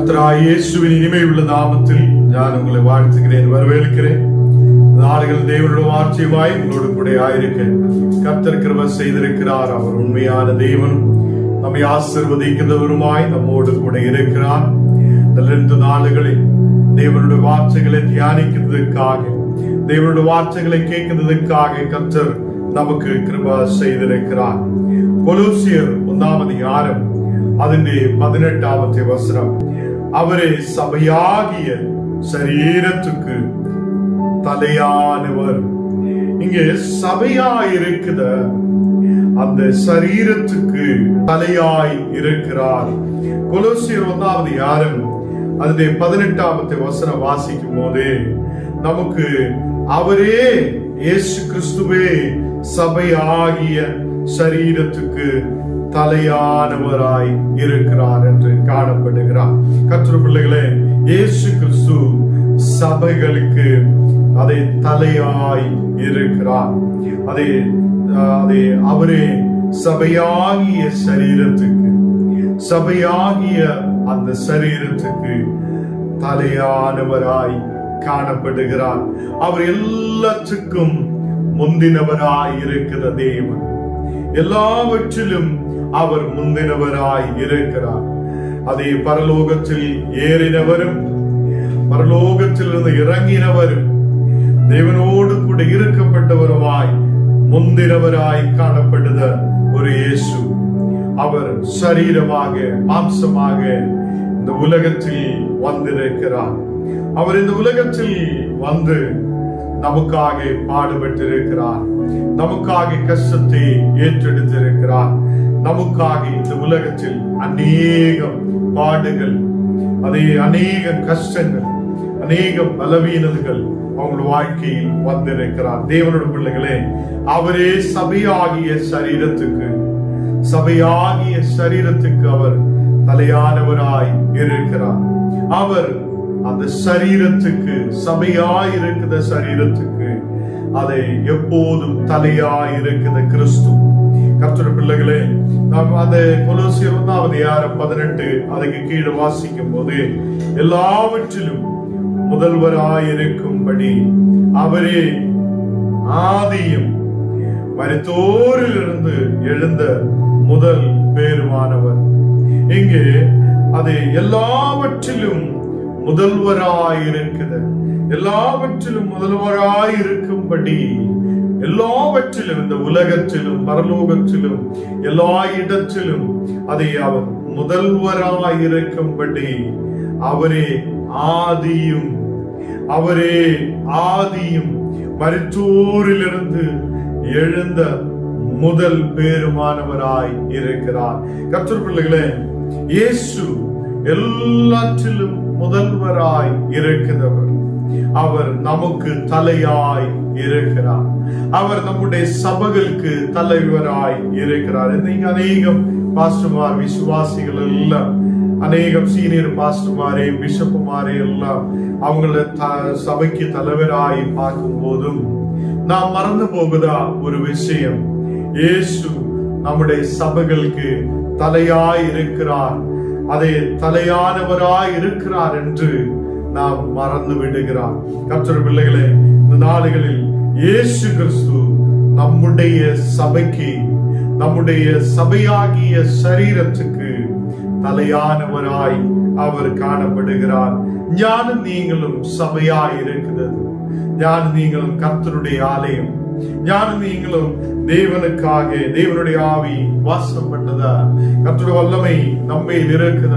கர்த்தராய் இயேசுவின் இனிமை உள்ள நாமத்தில் நான் உங்களை வாழ்த்துகிறேன் வரவேற்கிறேன். நாடுகள் தேவனோட வார்த்தைவாய் உங்களோடு கூட ஆயிருக்க. கர்த்தர் கிருப செய்திருக்கிறார் அவர் உண்மையான தெய்வன் நம்மை ஆசிர்வதிக்கிறவருமாய் நம்மோடு கூட இருக்கிறார். இரண்டு நாடுகளில் தேவனுடைய வார்த்தைகளை தியானிக்கிறதுக்காக தேவனுடைய வார்த்தைகளை கேட்கிறதுக்காக கர்த்தர் நமக்கு கிருபா செய்திருக்கிறார். கொலூசியர் ஒன்னாவது யாரும் അതിന്റെ പതിനെട്ടാമത്തെ വസ്ത്രം அவரே சபையாகிய சரீரத்துக்கு தலையானவர். இங்கே சபையா இருக்கிற அந்த சரீரத்துக்கு தலையாய் இருக்கிறார். கொலோசியர் ஒன்றாவது யாரும் அதனுடைய பதினெட்டாவது வசனம் வாசிக்கும் போதே நமக்கு அவரே இயேசு கிறிஸ்துவே சபையாகிய சரீரத்துக்கு தலையானவராய் இருக்கிறார் என்று காணப்படுகிறார். கற்று பிள்ளைகளே இயேசு கிறிஸ்து சபைகளுக்கு அதை தலையாய் இருக்கிறார். அதை அதை அவரே சபையாகிய சரீரத்துக்கு சபையாகிய அந்த சரீரத்துக்கு தலையானவராய் காணப்படுகிறார். அவர் எல்லாத்துக்கும் முந்தினவராய் இருக்கிற தேவன். எல்லாவற்றிலும் அவர் முந்தினவராய் இருக்கிறார். அதே பரலோகத்தில் ஏறினவரும் பரலோகத்திலிருந்து இறங்கினவரும் தேவனோடு கூட இருக்கப்பட்டவருமாய் முந்தினவராய் காணப்படுத ஒரு இயேசு. அவர் சரீரமாக மாம்சமாக இந்த உலகத்தில் வந்திருக்கிறார். அவர் இந்த உலகத்தில் வந்து நமக்காக பாடுபட்டிருக்கிறார். நமக்காக கஷ்டத்தை ஏற்றெடுத்திருக்கிறார். நமக்காக இந்த உலகத்தில் அநேகம் பாடுகள் அதே அநேக கஷ்டங்கள் அநேக பலவீனங்கள் அவங்களோட வாழ்க்கையில் வந்திருக்கிறார். தேவனோட பிள்ளைகளே அவரே சபையாகிய சரீரத்துக்கு சபையாகிய சரீரத்துக்கு அவர் தலையானவராய் இருக்கிறார். அவர் அந்த சரீரத்துக்கு சபையாய் இருக்கிற சரீரத்துக்கு அதை எப்போதும் தலையாய் இருக்கிற கிறிஸ்து. கர்த்தர பிள்ளைகளே நாம் அந்த கொலோசி ஒன்றாவது யார பதினெட்டு அதுக்கு கீழே வாசிக்கும் போது எல்லாவற்றிலும் முதல்வராயிருக்கும்படி அவரே ஆதியும் மருத்தோரிலிருந்து எழுந்த முதல் பேருமானவர். இங்கே அது எல்லாவற்றிலும் முதல்வராயிருக்கிறது. எல்லாவற்றிலும் முதல்வராயிருக்கும்படி எல்லாவற்றிலும் இந்த உலகத்திலும் பரலோகத்திலும் எல்லா இடத்திலும் அதை அவர் முதல்வராயிருக்கும்படி அவரே ஆதியும் அவரே ஆதியும் மருத்தூரிலிருந்து எழுந்த முதல் பேருமானவராய் இருக்கிறார். கற்றர் பிள்ளைகளே இயேசு எல்லாற்றிலும் முதல்வராய் இருக்கிறவர். அவர் நமக்கு தலையாய் இருக்கிறார். அவர் நம்முடைய சபைகளுக்கு தலைவராய் இருக்கிறார். நீங்க அநேகம் பாஸ்டர்மார் விசுவாசிகள் எல்லாம் அநேகம் சீனியர் பாஸ்டர்மாரே பிஷப்புமாரே எல்லாம் அவங்கள சபைக்கு தலைவராய் பார்க்கும் போதும் நாம் மறந்து போகுதா ஒரு விஷயம்? இயேசு நம்முடைய சபைகளுக்கு தலையாய் இருக்கிறார். அதை தலையானவராய் இருக்கிறார் என்று நாம் மறந்து விடுகிறார். கற்றொரு பிள்ளைகளே இந்த நாடுகளில் இயேசு கிறிஸ்து நம்முடைய சபைக்கு நம்முடைய சபையாகிய சரீரத்துக்கு தலையானவராய் அவர் காணப்படுகிறார். ஞானம் நீங்களும் சபையாய் இருக்கிறது. ஞானம் நீங்களும் கர்த்தருடைய ஆலயம். ஞானம் நீங்களும் தேவனுக்காக தேவனுடைய ஆவி வாசம் பண்ணதா கர்த்தருடைய வல்லமை நம்மையில் இருக்கிற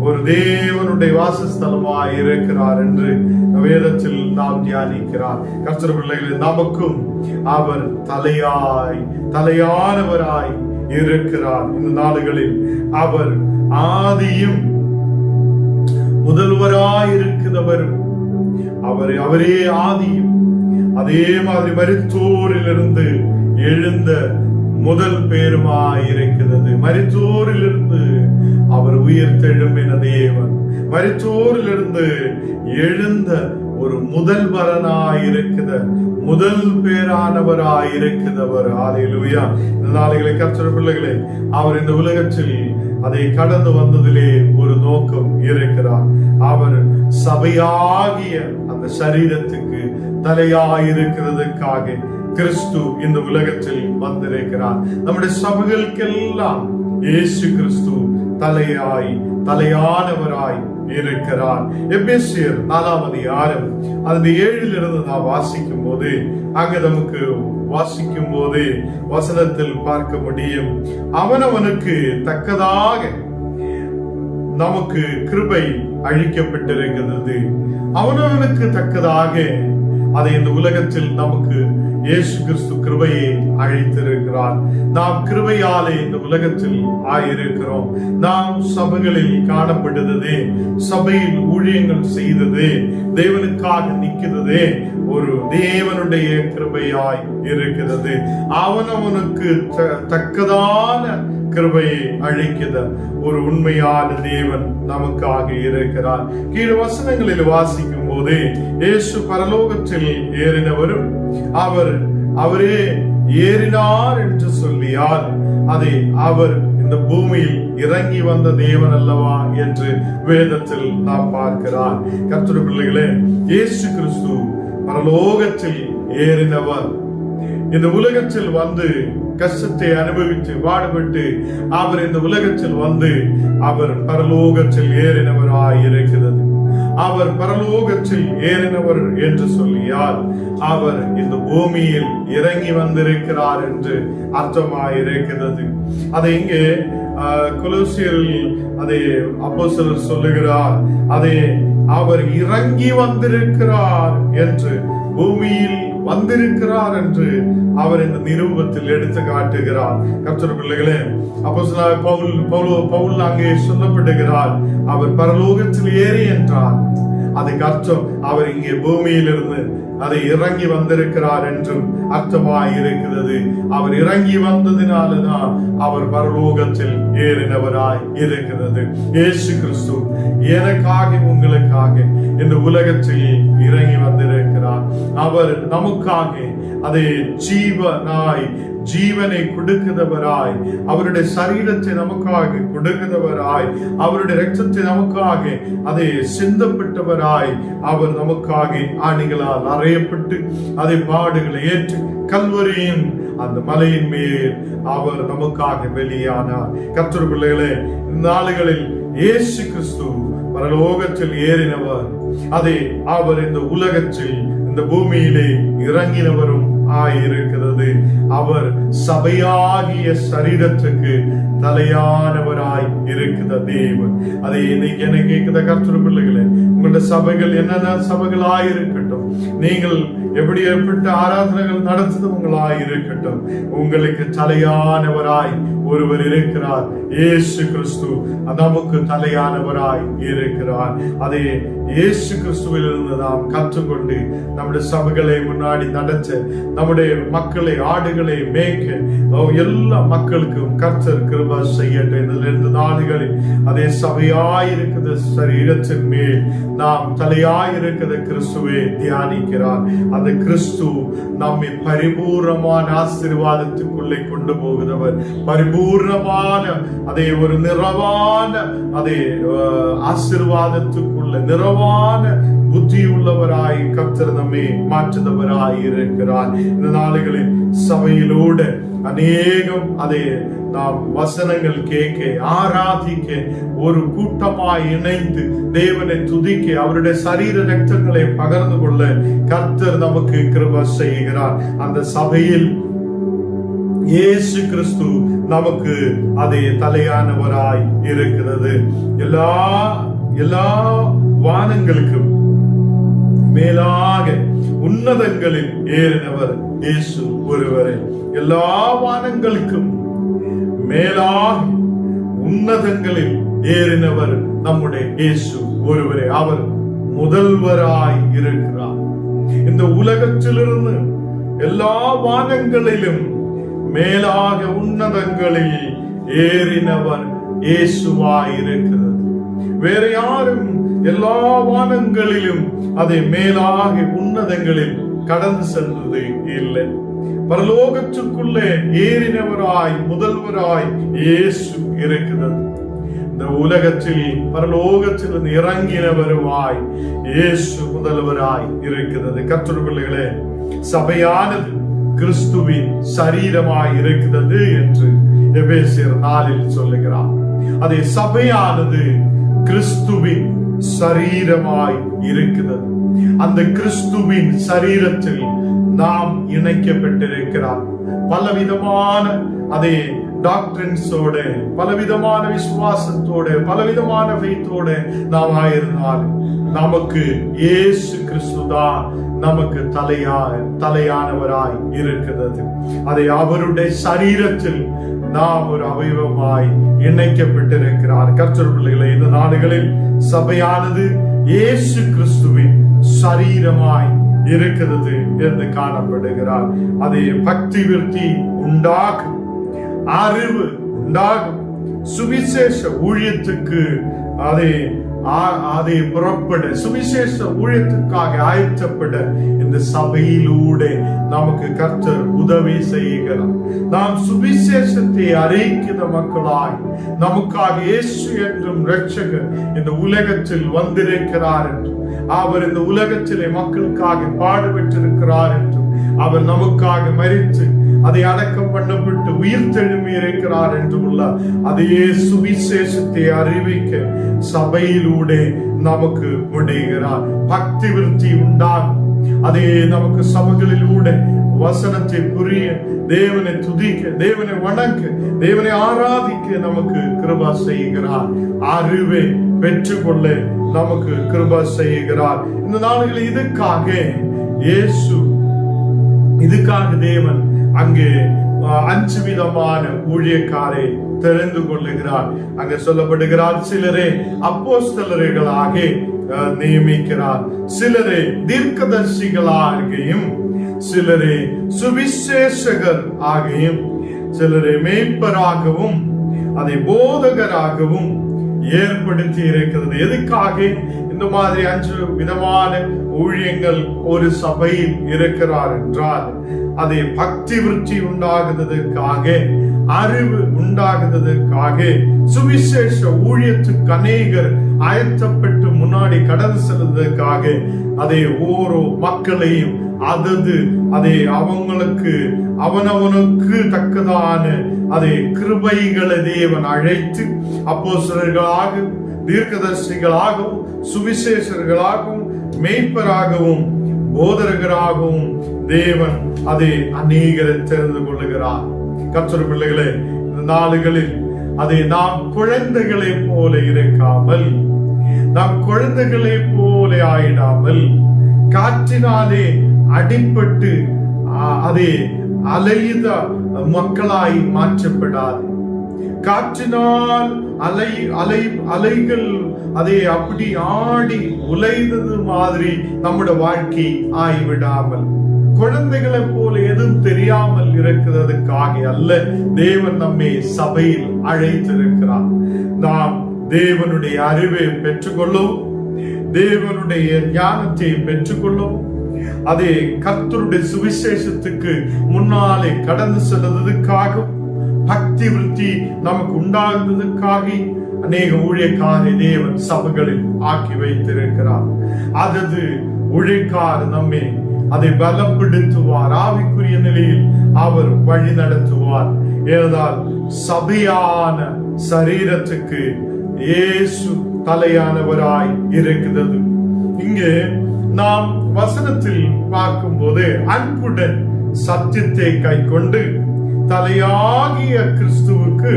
ஒரு தேவனுடைய வாசஸ்தலமா இருக்கிறார் என்று வேதத்தில் நாம் தியானிக்கிறார். கர்த்தர் பிள்ளைகள் நமக்கும் அவர் தலையாய் தலையானவராய் இருக்கிறார். இந்த நாடுகளில் அவர் ஆதியும் முதல்வராய் இருக்கிறவரும் அவர் அவரே ஆதியும். அதே மாதிரி மருத்தோரிலிருந்து எழுந்த முதல் பேருமாய் இருக்கிறது. இருந்து அவர் உயிர் தெழும்பின தேவன் மருத்தோரிலிருந்து எழுந்த ஒரு முதல் இருக்கிற முதல் பேரானவராயிருக்கிறவர் ஆலையிலுயா இந்த நாளைகளை கற்ற பிள்ளைகளே அவர் இந்த உலகத்தில் அதை கடந்து வந்ததிலே ஒரு நோக்கம் இருக்கிறார். அவர் சபையாகிய அந்த சரீரத்துக்கு தலையாயிருக்கிறதுக்காக கிறிஸ்து இந்த உலகத்தில் வந்திருக்கிறார். நம்முடைய சபைகளுக்கெல்லாம் இயேசு கிறிஸ்து தலையாய் தலையானவராய் இருக்கிறார். எபேசியர் நாலாம் அதிகாரம் அந்த ஏழிலிருந்து நான் வாசிக்கும் போது அங்க நமக்கு வாசிக்கும் போது வசனத்தில் பார்க்க முடியும். அவனவனுக்கு தக்கதாக நமக்கு கிருபை அழிக்கப்பட்டிருக்கிறது அவனவனுக்கு தக்கதாக அதை இந்த உலகத்தில் நமக்கு இயேசு கிறிஸ்து கிருபையை அழைத்திருக்கிறார். நாம் கிருபையாலே இந்த உலகத்தில் ஆயிருக்கிறோம். நாம் சபைகளில் காணப்படுததே சபையில் ஊழியங்கள் செய்ததே தேவனுக்காக நிற்கிறது ஒரு தேவனுடைய கிருபையாய் இருக்கிறது. அவனவனுக்கு த- தக்கதான கிருபையை அழைக்கிற ஒரு உண்மையான தேவன் நமக்காக இருக்கிறார். கீழ் வசனங்களில் வாசிக்கும் போது இயேசு பரலோகத்தில் ஏறினவரும் அவர் அவரே ஏறினார் என்று சொல்லியார் அதை அவர் இந்த பூமியில் இறங்கி வந்த தேவன் அல்லவா என்று வேதத்தில் நாம் பார்க்கிறார். கத்திர பிள்ளைகளே இயேசு கிறிஸ்து பரலோகத்தில் ஏறினவர். இந்த உலகத்தில் வந்து கஷ்டத்தை அனுபவித்து பாடுபட்டு அவர் இந்த உலகத்தில் வந்து அவர் பரலோகத்தில் ஏறினவராய் இருக்கிறது. அவர் பரலோகத்தில் ஏறினவர் என்று சொல்லியால் அவர் இந்த பூமியில் இறங்கி வந்திருக்கிறார் என்று அர்த்தமாயிருக்கிறது அதை இங்கே ஆஹ், அதை அப்போஸ்தலர் சொல்லுகிறார் அதை அவர் இறங்கி வந்திருக்கிறார் என்று பூமியில் வந்திருக்கிறார் என்று அவர் இந்த நிரூபத்தில் எடுத்து காட்டுகிறார். கர்த்தர் பிள்ளைகளே அப்போ பவுல் பவுல் பவுல் அங்கே சொல்லப்படுகிறார் அவர் பரலோகத்தில் ஏறி என்றார். அதுக்கு அர்த்தம் அவர் இங்கே பூமியிலிருந்து அதை இறங்கி வந்திருக்கிறார் என்றும் அர்த்தமாய் இருக்கிறது அவர் இறங்கி வந்ததினாலதான் அவர் பரலோகத்தில் ஏறினவராய் இருக்கிறது. இயேசு கிறிஸ்து எனக்காக உங்களுக்காக இந்த உலகத்தில் இறங்கி வந்திருக்கிறார். அவர் நமக்காக அதை ஜீவனாய் ஜீவனை கொடுக்கிறவராய். அவருடைய சரீரத்தை நமக்காக கொடுக்கிறவராய். அவருடைய ரத்தத்தை நமக்காக அதை சிந்தப்பட்டவராய் அவர் நமக்காக ஆணிகளால் அறையப்பட்டு அதை பாடுகளை ஏற்று கல்வரியின் அந்த மலையின் மேல் அவர் நமக்காக வெளியானார். கர்த்தர் பிள்ளைகளே இந்த நாளுகளில் இயேசு கிறிஸ்து பரலோகத்தில் ஏறினவர். அதை அவர் இந்த உலகத்தில் இந்த பூமியிலே இறங்கினவரும் ஆயிருக்கிறது. அவர் சபையாகிய சரீரத்துக்கு தலையானவராய் இருக்கிற தேவன். அதை இன்னைக்கு என்ன கேட்கிற கற்று பிள்ளைகளே உங்களோட சபைகள் என்னென்ன சபைகளாய் இருக்கட்டும் நீங்கள் எப்படி ஏற்பட்ட ஆராதனைகள் நடத்துதவங்களாய் இருக்கட்டும் உங்களுக்கு தலையானவராய் ஒருவர் இருக்கிறார். இயேசு கிறிஸ்து நமக்கு தலையானவராய் இருக்கிறார். அதை இயேசு கிறிஸ்துவிலிருந்து நாம் கற்றுக்கொண்டு நம்முடைய சபைகளை முன்னாடி நடத்த நம்முடைய மக்களை ஆடுகளை மேய்க்க எல்லா மக்களுக்கும் கர்த்தர் கிருப செய்யட்டும். இதுல நாடுகளில் அதே சபையாயிருக்கிற சரீரத்தின் மேல் நாம் தலையாயிருக்கிற கிறிஸ்துவை தியானிக்கிறார். அந்த கிறிஸ்து நம்மை பரிபூர்ணமான ஆசீர்வாதத்துக்குள்ளே கொண்டு போகிறவர். பரிபூர்ணமான அதே ஒரு நிறவான அதே அஹ், ஆசீர்வாதத்துக்குள்ள நிறவான புத்தி உள்ளவராய் கர்த்தர் நம்மை மாற்றுதவராய் இருக்கிறார் இந்த நாளுகளில் சபையிலோடு அநேகம் அதை நாம் வசனங்கள் கேட்க ஆராதிக்க ஒரு கூட்டமாய் இணைந்து தேவனை துதிக்க அவருடைய சரீர ரத்தங்களை பகிர்ந்து கொள்ள கர்த்தர் நமக்கு கிருப செய்கிறார். அந்த சபையில் இயேசு கிறிஸ்து நமக்கு அதே தலையானவராய் இருக்கிறது. எல்லா எல்லா வானங்களுக்கும் மேலாக உன்னதங்களில் ஏறினவர் இயேசு ஒருவரே. எல்லா வானங்களுக்கும் மேலாக உன்னதங்களில் ஏறினவர் நம்முடைய இயேசு ஒருவரே. அவர் முதல்வராய் இருக்கிறார். இந்த உலகத்திலிருந்து எல்லா வானங்களிலும் மேலாக உன்னதங்களில் ஏறினவர் இயேசுவாய் இருக்கிறது. வேற யாரும் எல்லா வானங்களிலும் அதை மேலாக உன்னதங்களில் கடந்து செல்வது இல்லை. பரலோகத்துக்குள்ளே ஏறினவராய் முதல்வராய் இயேசு இருக்கிறது. இந்த உலகத்தில் பரலோகத்தில் இருந்து இறங்கினவருமாய் இயேசு முதல்வராய் இருக்கிறது. கற்றொரு பிள்ளைகளே சபையானது கிறிஸ்துவின் சரீரமாய் இருக்கிறது என்று எபேசியர் நாளில் சொல்லுகிறார். அதே சபையானது கிறிஸ்துவின் சரீரமாய் இருக்கிறது. அந்த கிறிஸ்துவின் சரீரத்தில் நாம் இணைக்கப்பட்டிருக்கிறார். பலவிதமான அதே டாக்டரின்ஸோட பலவிதமான விசுவாசத்தோட பலவிதமான ஃபெய்த்தோட நாம் ஆயிருந்தால் நமக்கு இயேசு கிறிஸ்து தான் நமக்கு தலையா தலையானவராய் இருக்கிறது. அதை அவருடைய சரீரத்தில் நாம் ஒரு அவயவமாய் இணைக்கப்பட்டிருக்கிறார். கர்த்தர் பிள்ளைகளை இந்த நாடுகளில் சபையானது இயேசு கிறிஸ்துவின் சரீரமாய் இருக்கிறது என்று காணப்படுகிறார். அதை பக்தி விருத்தி உண்டாகும். அறிவு உண்டாகும். சுவிசேஷ ஊழியத்துக்கு அதை அதை புறப்பட. சுவிசேஷ ஊழியத்துக்காக ஆயத்தப்பட. இந்த சபையிலூட நமக்கு கர்த்தர் உதவி செய்கிறார் நாம் சுவிசேஷத்தை அறிக்கிற மக்களாய் நமக்காக இயேசு என்றும் ரட்சகர் இந்த உலகத்தில் வந்திருக்கிறார் என்றும் அவர் இந்த உலகத்திலே மக்களுக்காக பாடுபட்டிருக்கிறார் என்றும் அவர் நமக்காக மரித்து அதை அடக்கம் பண்ணப்பட்டு உயிர் தெழும்பி இருக்கிறார் என்று உள்ள அதையே சுவிசேஷத்தை அறிவிக்க சபையிலூட நமக்கு முடிகிறார் பக்தி விருத்தி உண்டாகும். அதே நமக்கு சபைகளிலூட வசனத்தை புரிய தேவனை துதிக்க தேவனை வணக்க தேவனை ஆராதிக்க நமக்கு கிருபா செய்கிறார். அறிவை பெற்றுக்கொள்ள நமக்கு கிருபா செய்கிறார். இந்த நாடுகள் இதுக்காக இயேசு இதுக்காக தேவன் அங்கே அஞ்சு விதமான ஊழியக்காரை தெரிந்து கொள்ளுகிறார். அங்க சொல்லப்படுகிறார் சிலரே அப்போஸ்தலர்களாக அஹ், நியமிக்கிறார். சிலரே தீர்க்கதர்சிகளாகியும் சிலரே சுவிசேஷகர் ஆகியும் சிலரை மேய்ப்பராகவும் அதை போதகராகவும் ஏற்படுத்தி இருக்கிறது. எதுக்காக? இந்த மாதிரி அஞ்சு விதமான ஊழியங்கள் ஒரு சபையில் இருக்கிறார் என்றால் அதை பக்தி விருத்தி உண்டாகுவதற்காக அறிவு உண்டாகுவதற்காக சுவிசேஷ ஊழியத்துக்கு அநேகர் அயத்தப்பட்டு முன்னாடி கடந்து செல்வதற்காக அதை ஓரோ மக்களையும் அதது அதை அவங்களுக்கு அவனவனுக்கு தக்கதான அதை கிருபைகளை தேவன் அழைத்து அப்போ சிலர்களாக தீர்க்கதர்சிகளாகவும் சுவிசேஷர்களாகவும் மேய்ப்பராகவும் போதரகராகவும் தேவன் அதை அநேகரை தெரிந்து கொள்ளுகிறார். கர்த்தர் பிள்ளைகளே இந்த நாளுகளில் அதை நாம் குழந்தைகளை போல இருக்காமல் நாம் குழந்தைகளை போல ஆயிடாமல் காற்றினாலே அடிபட்டு அதே அலையுத மக்களாய் மாற்றப்படாது. காற்றினால் அலை அலை அலைகள் அதை அப்படி ஆடி உலைந்தது மாதிரி நம்முடைய வாழ்க்கை ஆய்விடாமல் குழந்தைகளை போல எதுவும் தெரியாமல் இருக்கிறதுக்காக அல்ல தேவன் நம்மை சபையில் அழைத்திருக்கிறார். நாம் தேவனுடைய அறிவை பெற்றுக்கொள்ளும் தேவனுடைய ஞானத்தை பெற்றுக்கொள்ளும். அதே கர்த்தருடைய சுவிசேஷத்துக்கு முன்னாலே கடந்து செல்வதற்காகவும் பக்தி விருத்தி நமக்கு உண்டாகுவதற்காக அநேக ஊழியக்காரை தேவன் சபைகளில் ஆக்கி வைத்திருக்கிறார். அதது உழைக்கார் நம்மை அதை பலப்படுத்துவார். ஆவிக்குரிய நிலையில் அவர் வழி நடத்துவார். ஏனென்றால் சபையான சரீரத்துக்கு இயேசு தலையானவராய் இருக்கிறது. இங்கே நாம் வசனத்தில் பார்க்கும்போது அன்புடன் சத்தியத்தை கைக்கொண்டு தலையாகிய கிறிஸ்துவுக்கு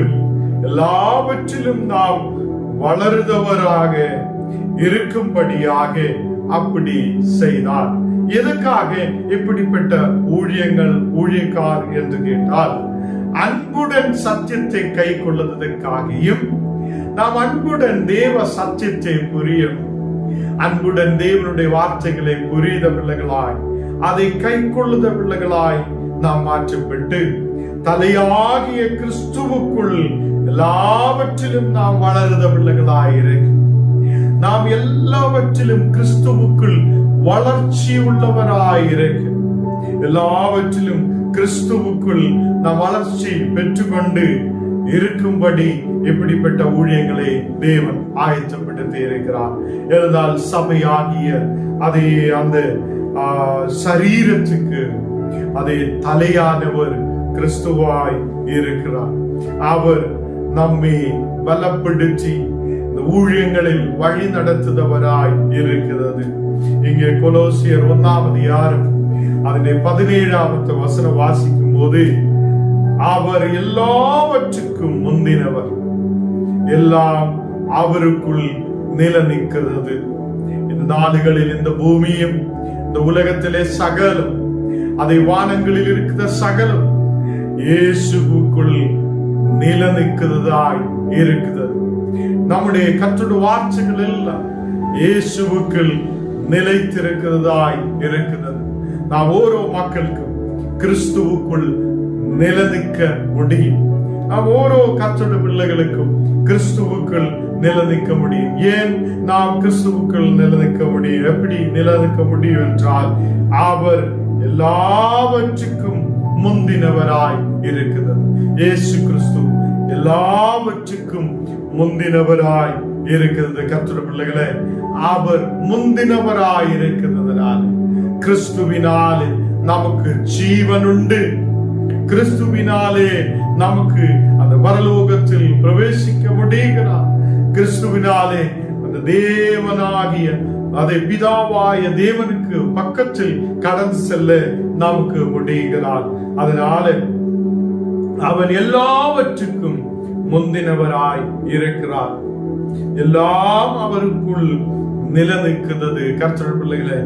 எல்லாவற்றிலும் நாம் வளருதவராக இருக்கும்படியாக அப்படி செய்தார். எதுக்காக இப்படிப்பட்ட ஊழியங்கள் ஊழியக்கார் என்று கேட்டால் அன்புடன் சத்தியத்தை கை கொள்ளுவதற்காகவும் நாம் அன்புடன் தேவ சத்தியத்தை புரியும். அன்புடன் தேவனுடைய வார்த்தைகளை புரிந்த பிள்ளைகளாய் அதை கை கொள்ளுத பிள்ளைகளாய் நாம் மாற்றப்பட்டு தலையாகிய கிறிஸ்துவுக்குள் எல்லாவற்றிலும் நாம் வளருத பிள்ளைகளாயிருக்கு நாம் எல்லாவற்றிலும் கிறிஸ்துவுக்குள் வளர்ச்சி உள்ளவராயிருக்கு எல்லாவற்றிலும் கிறிஸ்துவுக்குள் நாம் வளர்ச்சி பெற்றுக்கொண்டு இருக்கும்படி இப்படிப்பட்ட ஊழியங்களை தேவன் ஆயத்தப்படுத்தி இருக்கிறார். இருந்தால் சபையாகிய அதை அந்த சரீரத்துக்கு அதை தலையானவர் கிறிஸ்துவாய் இருக்கிறார். அவர் நம்மை பலப்படுத்தி இந்த ஊழியங்களில் வழி நடத்துதவராய் இருக்கிறது. இங்கே கொலோசியர் ஒன்னாவது யாரு அதனை பதினேழாவது வசனம் வாசிக்கும் போது அவர் எல்லாவற்றுக்கும் முந்தினவர். எல்லாம் அவருக்குள் நிலநிற்கிறது. இந்த நாடுகளில் இந்த பூமியும் இந்த உலகத்திலே சகலம். அதை வானங்களில் இருக்கிற சகலம். இயேசுக்குள் நிலநிற்கிறதாய் இருக்கிறது. நம்முடைய கற்றுடைய வார்த்தைகள் எல்லாம் இயேசுக்குள் நிலைத்திருக்கிறதாய் இருக்கிறது. நாம் ஓரோ மக்களுக்கும் கிறிஸ்துவுக்குள் நிலநிற்க முடியும். நாம் ஓரோ கற்றுடைய பிள்ளைகளுக்கும் கிறிஸ்துவுக்குள் நிலநிற்க முடியும். ஏன் நாம் கிறிஸ்துவுக்குள் நிலநிற்க முடியும்? எப்படி நிலநிற்க முடியும் என்றால் அவர் எல்லாவற்றுக்கும் முந்தினவராய் இருக்கிறது. இயேசு கிறிஸ்து எல்லாவற்றுக்கும் முந்தினவராய் இருக்கிறது. கத்திர பிள்ளைகளே அவர் முந்தினவராய் இருக்கிறதுனால கிறிஸ்துவினாலே நமக்கு ஜீவன் உண்டு கிறிஸ்துவினாலே நமக்கு அந்த வரலோகத்தில் பிரவேசிக்க முடிகிறார் கிறிஸ்துவினாலே அந்த தேவனாகிய அதை பிதாவாய தேவனுக்கு பக்கத்தில் கடந்து செல்ல நமக்கு முடிகிறார் அதனால அவன் எல்லாவற்றுக்கும் முந்தினவராய் இருக்கிறார். எல்லாம் அவருக்குள் நிலநிற்கிறது கர்த்தர் பிள்ளைகளை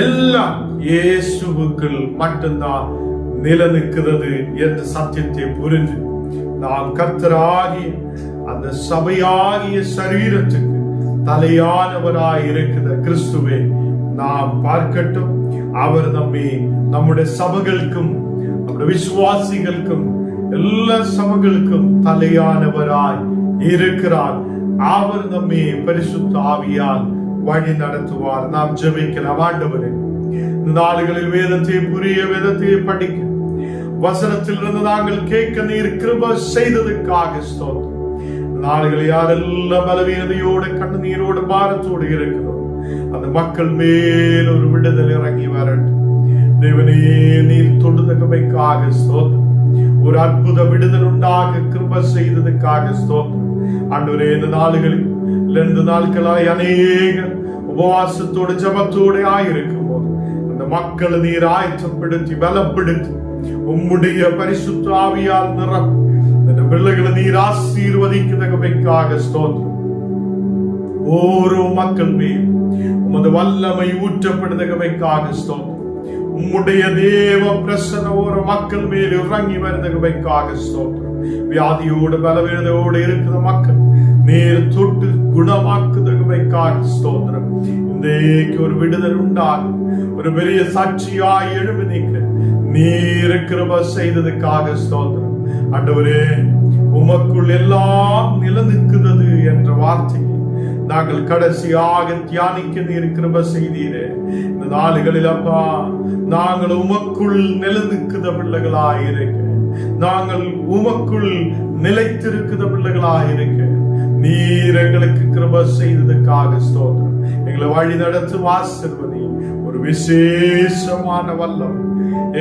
எல்லாம் இயேசுவுக்குள் மட்டும்தான் நிலநிற்கிறது என்ற சத்தியத்தை புரிஞ்சு நாம் கர்த்தராகிய அந்த சபையாகிய சரீரத்துக்கு தலையானவராய் இருக்கிற கிறிஸ்துவை நாம் பார்க்கட்டும். அவர் நம்மை நம்முடைய சபைகளுக்கும் நம்முடைய விசுவாசிகளுக்கும் எல்லா சபைகளுக்கும் தலையானவராய் இருக்கிறார். அவர் நம்மை பரிசுத்த ஆவியால் வழி நடத்துவார். நாம் ஜெபிக்கலாம் ஆண்டவரே. இந்த நாடுகளில் வேதத்தை புரிய வேதத்தை படிக்க வசனத்தில் இருந்து நாங்கள் கேட்க நீர் கிருப செய்ததுக்காக ஸ்தோத்திரம். நாடுகள் யாரெல்லாம் பலவீனதையோடு கண்ணீரோடு பாரத்தோடு இருக்கிறோம் அந்த மக்கள் மேல் ஒரு விடுதலை இறங்கி வரட்டும். தேவனே நீர் தொடுதகமைக்காக ஸ்தோத்திரம். ஒரு அற்புத விடுதல் உண்டாக கிருப செய்ததுக்காக ஸ்தோத்திரம். ஆண்டவரே இந்த நாடுகளில் இரண்டு நாட்களாய் அநேக உபவாசத்தோடு ஜபத்தோடு ஆயிருக்கும் போது அந்த மக்களை நீர் ஆயத்தப்படுத்தி பலப்படுத்தி உம்முடைய பரிசுத்தாவியால் நிரப்பி பிள்ளைகளை நீர் ஆசீர்வதிக்கிறதற்காக ஸ்தோத்திரம். ஓரோ மக்கள் மேல் உமது வல்லமை ஊற்றப்படுதகமைக்காக ஸ்தோத்திரம். உம்முடைய தேவ பிரசன ஒரு மக்கள் மேல் இறங்கி வருதகமைக்காக ஸ்தோத்திரம். வியாதியோடு பலவீனதோடு இருக்கிற மக்கள் நேர் தொட்டு குணமாக்குதகமைக்காக ஸ்தோத்திரம். இன்றைக்கு ஒரு விடுதல் உண்டாகும். ஒரு பெரிய சாட்சியாய் எழுப்பி நிற்க நீர் கிருப செய்ததுக்காக ஸ்தோத்திரம். ஆண்டவரே உமக்குள் எல்லாம் நிலநிற்கிறது என்ற வார்த்தையை நாங்கள் கடைசியாக தியானிக்க நீர் கிருப செய்தீரே. இந்த நாளுகளில் அப்பா நாங்கள் உமக்குள் நிலநிற்கிற பிள்ளைகளாயிருக்க நாங்கள் உமக்குள் நிலைத்திருக்கிற பிள்ளைகளாயிருக்க நீர் எங்களுக்கு கிருப செய்ததுக்காக ஸ்தோத்திரம். எங்களை வழி நடத்து வாசிர்வதி ஒரு விசேஷமான வல்லம்.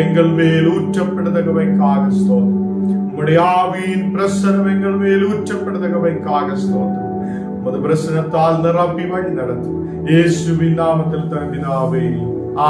எங்கள் மேல் ஊற்றப்படுதகவைக்காக ஸ்தோத்திரம். உம்முடைய ஆவியின் பிரசனம் எங்கள் மேல் ஊற்றப்படுதகவைக்காக ஸ்தோத்திரம் உமது பிரசனத்தால் நிரப்பி வழி நடத்தும் இயேசுவின் நாமத்தில் தம்பிதாவே ஆ